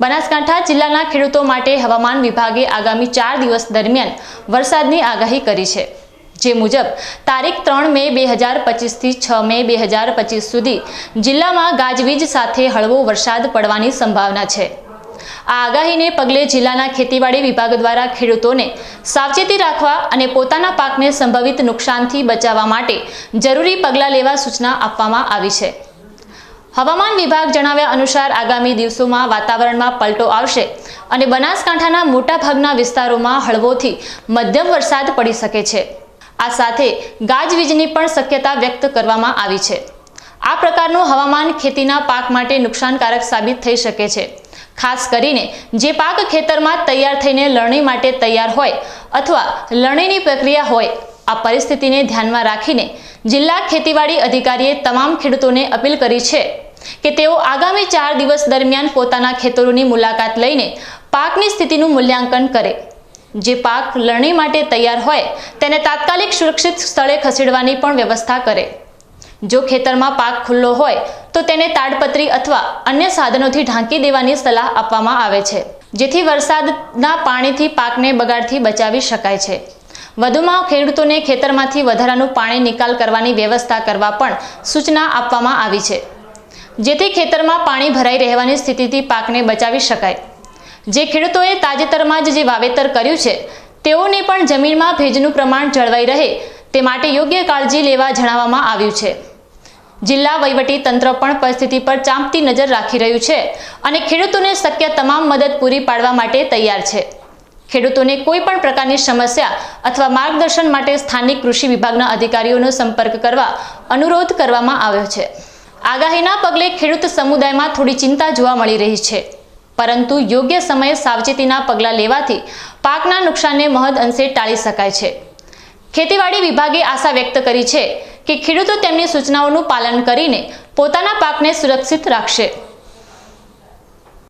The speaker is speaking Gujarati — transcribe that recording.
બનાસકાંઠા જિલ્લાના ખેડૂતો માટે હવામાન વિભાગે આગામી ચાર દિવસ દરમિયાન વરસાદની આગાહી કરી છે. જે મુજબ, તારીખ ત્રણ મે બે હજાર પચીસથી છ મે બે હજાર પચીસ સુધી જિલ્લામાં ગાજવીજ સાથે હળવો વરસાદ પડવાની સંભાવના છે. આ આગાહીને પગલે જિલ્લાના ખેતીવાડી વિભાગ દ્વારા ખેડૂતોને સાવચેતી રાખવા અને પોતાના પાકને સંભવિત નુકસાનથી બચાવવા માટે જરૂરી પગલાં લેવા સૂચના આપવામાં આવી છે. હવામાન વિભાગ જણાવ્યા અનુસાર આગામી દિવસોમાં વાતાવરણમાં પલટો આવશે અને બનાસકાંઠાના મોટાભાગના વિસ્તારોમાં હળવોથી મધ્યમ વરસાદ પડી શકે છે. આ સાથે ગાજવીજની પણ શક્યતા વ્યક્ત કરવામાં આવી છે. આ પ્રકારનું હવામાન ખેતીના પાક માટે નુકસાનકારક સાબિત થઈ શકે છે. ખાસ કરીને જે પાક ખેતરમાં તૈયાર થઈને લણણી માટે તૈયાર હોય અથવા લણણીની પ્રક્રિયા હોય, આ પરિસ્થિતિને ધ્યાનમાં રાખીને જિલ્લા ખેતીવાડી અધિકારીએ તમામ ખેડૂતોને અપીલ કરી છે. કે તેઓ આગામી ચાર દિવસ દરમિયાન પોતાના ખેતરોની મુલાકાત લઈને પાકની સ્થિતિનું મૂલ્યાંકન કરે. જે પાક લણણી માટે તૈયાર હોય, તેને તાત્કાલિક સુરક્ષિત સ્થળે ખસેડવાની પણ વ્યવસ્થા કરે. જો ખેતરમાં પાક ખુલ્લો હોય, તો તેને તાડપત્રી અથવા અન્ય સાધનોથી ઢાંકી દેવાની સલાહ આપવામાં આવે છે. જેથી વરસાદના પાણીથી પાકને બગાડથી બચાવી શકાય છે. વધુમાં ખેડૂતોને ખેતરમાંથી વધારાનું પાણી નિકાલ કરવાની વ્યવસ્થા કરવા પણ સૂચના આપવામાં આવી છે. જેથી ખેતરમાં પાણી ભરાઈ રહેવાની સ્થિતિથી પાકને બચાવી શકાય. જે ખેડૂતોએ તાજેતરમાં જ જે વાવેતર કર્યું છે, તેઓને પણ જમીનમાં ભેજનું પ્રમાણ જળવાઈ રહે તે માટે યોગ્ય કાળજી લેવા જણાવવામાં આવ્યું છે. જિલ્લા વહીવટી તંત્ર પણ પરિસ્થિતિ પર ચાંપતી નજર રાખી રહ્યું છે અને ખેડૂતોને શક્ય તમામ મદદ પૂરી પાડવા માટે તૈયાર છે. ખેડૂતોને કોઈ પણ પ્રકારની સમસ્યા અથવા માર્ગદર્શન માટે સ્થાનિક કૃષિ વિભાગના અધિકારીઓનો સંપર્ક કરવા અનુરોધ કરવામાં આવ્યો છે. આગાહીના પગલે ખેડૂત સમુદાયમાં થોડી ચિંતા જોવા મળી રહી છે. પરંતુ યોગ્ય સમયે સાવચેતીના પગલાં લેવાથી પાકના નુકસાનને મહદ અંશે ટાળી શકાય છે. ખેતીવાડી વિભાગે આશા વ્યક્ત કરી છે કે ખેડૂતો તેમની સૂચનાઓનું પાલન કરીને પોતાના પાકને સુરક્ષિત રાખશે.